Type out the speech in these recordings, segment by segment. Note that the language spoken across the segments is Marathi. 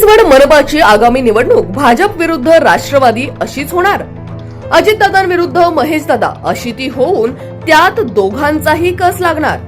छत्तीसगड मनपाची आगामी निवडणूक भाजप विरुद्ध राष्ट्रवादी अशीच होणार? अजितदादांविरुद्ध महेशदादा अशी ती होऊन त्यात दोघांचाही कस लागणार?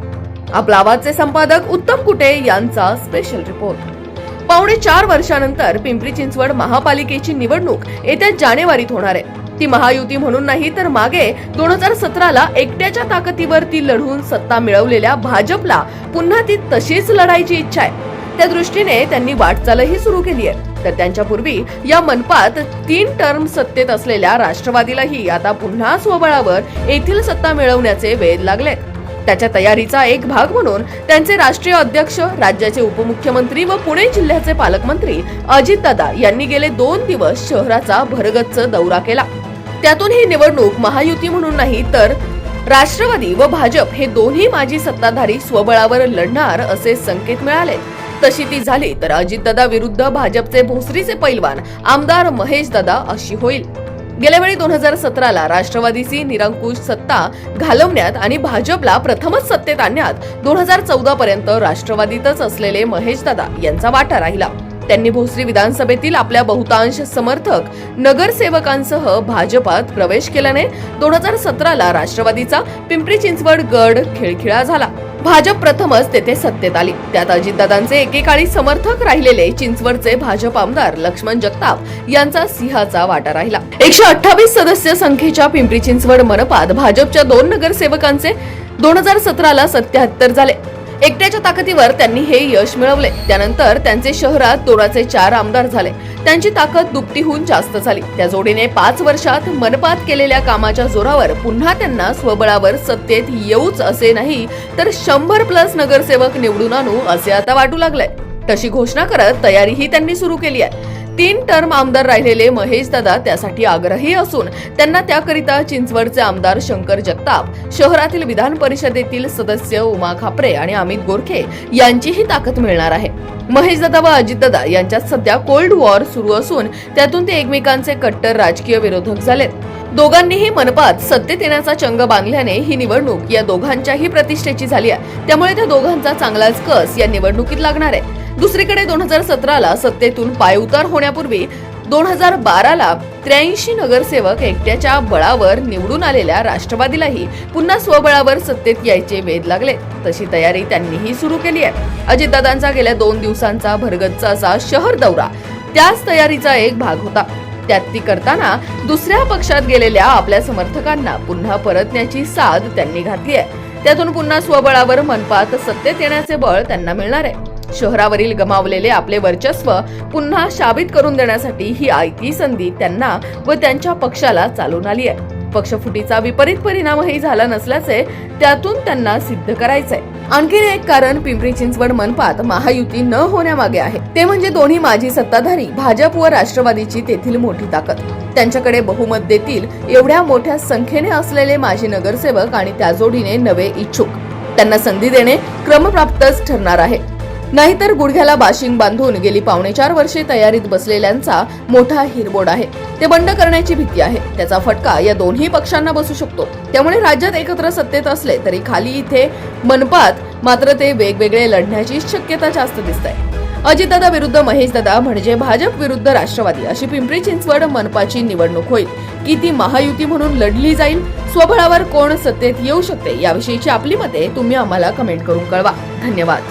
आपला आवाजचे संपादक उत्तम कुटे यांचा स्पेशल रिपोर्ट पावणे चार वर्षानंतर पिंपरी चिंचवड महापालिकेची निवडणूक येत्या जानेवारीत होणार आहे. ती महायुती म्हणून नाही तर मागे दोन हजार सतराला एकट्याच्या ताकदीवर ती लढून सत्ता मिळवलेल्या भाजपला पुन्हा ती तशीच लढायची इच्छा आहे. त्या दृष्टीने त्यांनी वाटचालही सुरू केली आहे. तर त्यांच्या पूर्वी या मनपात तीन टर्म सत्तेत असलेल्या राष्ट्रवादीलाही आता पुन्हा स्वबळावर येथील सत्ता मिळवण्याचे वेध लागले त्याच्या तयारीचा एक भाग म्हणून त्यांचे राष्ट्रीय अध्यक्ष राज्याचे उपमुख्यमंत्री व पुणे जिल्ह्याचे पालकमंत्री अजितदादा यांनी गेले दोन दिवस शहराचा भरगच्च दौरा केला. त्यातून ही निवडणूक महायुती म्हणून नाही तर राष्ट्रवादी व भाजप हे दोन्ही माजी सत्ताधारी स्वबळावर लढणार असे संकेत मिळाले. तशी ती झाली तर अजितदादा विरुद्ध भाजपचे भोसरीचे पैलवान आमदार महेश दादा अशी होईल. गेल्या वेळी दोन हजार सतराला राष्ट्रवादीची निरंकुश सत्ता घालवण्यात आणि भाजपला प्रथमच सत्तेत आणण्यात दोन हजार चौदा पर्यंत राष्ट्रवादीतच असलेले महेशदादा यांचा वाटा राहिला. त्यांनी भोसरी विधानसभेतील आपल्या बहुतांश समर्थक नगरसेवकांसह भाजपात प्रवेश केल्याने दोन हजार सतराला राष्ट्रवादीचा पिंपरी चिंचवड गड खिळखिळा झाला. भाजप प्रथमच तेथे सत्तेत आली. त्यात अजितदादांचे एकेकाळी समर्थक राहिलेले चिंचवडचे भाजप आमदार लक्ष्मण जगताप यांचा सिंहाचा वाटा राहिला. एकशे अठ्ठावीस सदस्य संख्येच्या पिंपरी चिंचवड मनपात भाजपच्या दोन नगरसेवकांचे दोन हजार सतराला सत्याहत्तर झाले. एकट्याच्या ताकदीवर त्यांनी हे यश मिळवले. त्यानंतर त्यांचे शहरात तोराचे चार आमदार झाले. त्यांची ताकद दुपटीहून जास्त झाली. त्या जोडीने पाच वर्षात मनपात केलेल्या कामाच्या जोरावर पुन्हा त्यांना स्वबळावर सत्तेत येऊच असे नाही तर शंभर प्लस नगरसेवक निवडून आणू असे आता वाटू लागले तशी घोषणा करत तयारीही त्यांनी सुरू केली आहे. तीन टर्म आमदार राहिलेले महेश दादा त्यासाठी आग्रही असून त्यांना त्याकरिता चिंचवडचे आमदार शंकर जगताप शहरातील विधान परिषदेतील सदस्य उमा खापरे आणि अमित गोरखे यांचीही ताकद मिळणार आहे. महेशदादा व अजितदादा यांच्यात सध्या कोल्ड वॉर सुरू असून त्यातून ते एकमेकांचे कट्टर राजकीय विरोधक झालेत. दोघांनीही मनपात सत्तेत येण्याचा चंग बांधल्याने ही निवडणूक या दोघांच्याही प्रतिष्ठेची झाली आहे. त्यामुळे त्या दोघांचा चांगलाच कस या निवडणुकीत लागणार आहे. दुसरीकडे दोन हजार सतराला सत्तेतून पायउतार होण्यापूर्वी दोन हजार बाराला त्र्याऐंशी नगरसेवक एकट्याच्या बळावर निवडून आलेल्या राष्ट्रवादीलाही पुन्हा स्वबळावर सत्तेत यायचे वेध लागले. तशी तयारी त्यांनीही सुरू केली आहे. अजितदादांचा गेल्या दोन दिवसांचा भरगच्च असा शहर दौरा. त्याच तयारीचा एक भाग होता. त्यात ती करताना दुसऱ्या पक्षात गेलेल्या आपल्या समर्थकांना पुन्हा परतण्याची साध त्यांनी घातली आहे. त्यातून पुन्हा स्वबळावर मनपात सत्तेत येण्याचे बळ त्यांना मिळणार आहे. शहरावरील गमावलेले आपले वर्चस्व पुन्हा शाबित करून देण्यासाठी ही आयती संधी त्यांना व त्यांच्या पक्षाला चालून आली आहे. पक्षफुटीचा विपरीत परिणामही झाला नसल्याचे त्यातून त्यांना सिद्ध करायचंय. आणखीन एक कारण पिंपरी चिंचवड मनपात महायुती न होण्यामागे आहे. ते म्हणजे दोन्ही माजी सत्ताधारी भाजप व राष्ट्रवादीची तेथील मोठी ताकद. त्यांच्याकडे बहुमत देतील एवढ्या मोठ्या संख्येने असलेले माजी नगरसेवक आणि त्या जोडीने नवे इच्छुक. त्यांना संधी देणे क्रमप्राप्तच ठरणार आहे. नाहीतर गुडघ्याला बाशिंग बांधून गेली पावणे चार वर्षे तयारीत बसलेल्यांचा मोठा हिरबोड आहे. ते बंड करण्याची भीती आहे. त्याचा फटका या दोन्ही पक्षांना बसू शकतो. त्यामुळे राज्यात एकत्र सत्तेत असले तरी खाली इथे मनपात मात्र ते वेगवेगळे लढण्याची शक्यता जास्त दिसत आहे अजितदादा विरुद्ध महेशदादा म्हणजे भाजप विरुद्ध राष्ट्रवादी अशी पिंपरी चिंचवड मनपाची निवडणूक होईल. की ती महायुती म्हणून लढली जाईल? स्वबळावर कोण सत्तेत येऊ शकते? याविषयीची आपली मते तुम्ही आम्हाला कमेंट करून कळवा. धन्यवाद.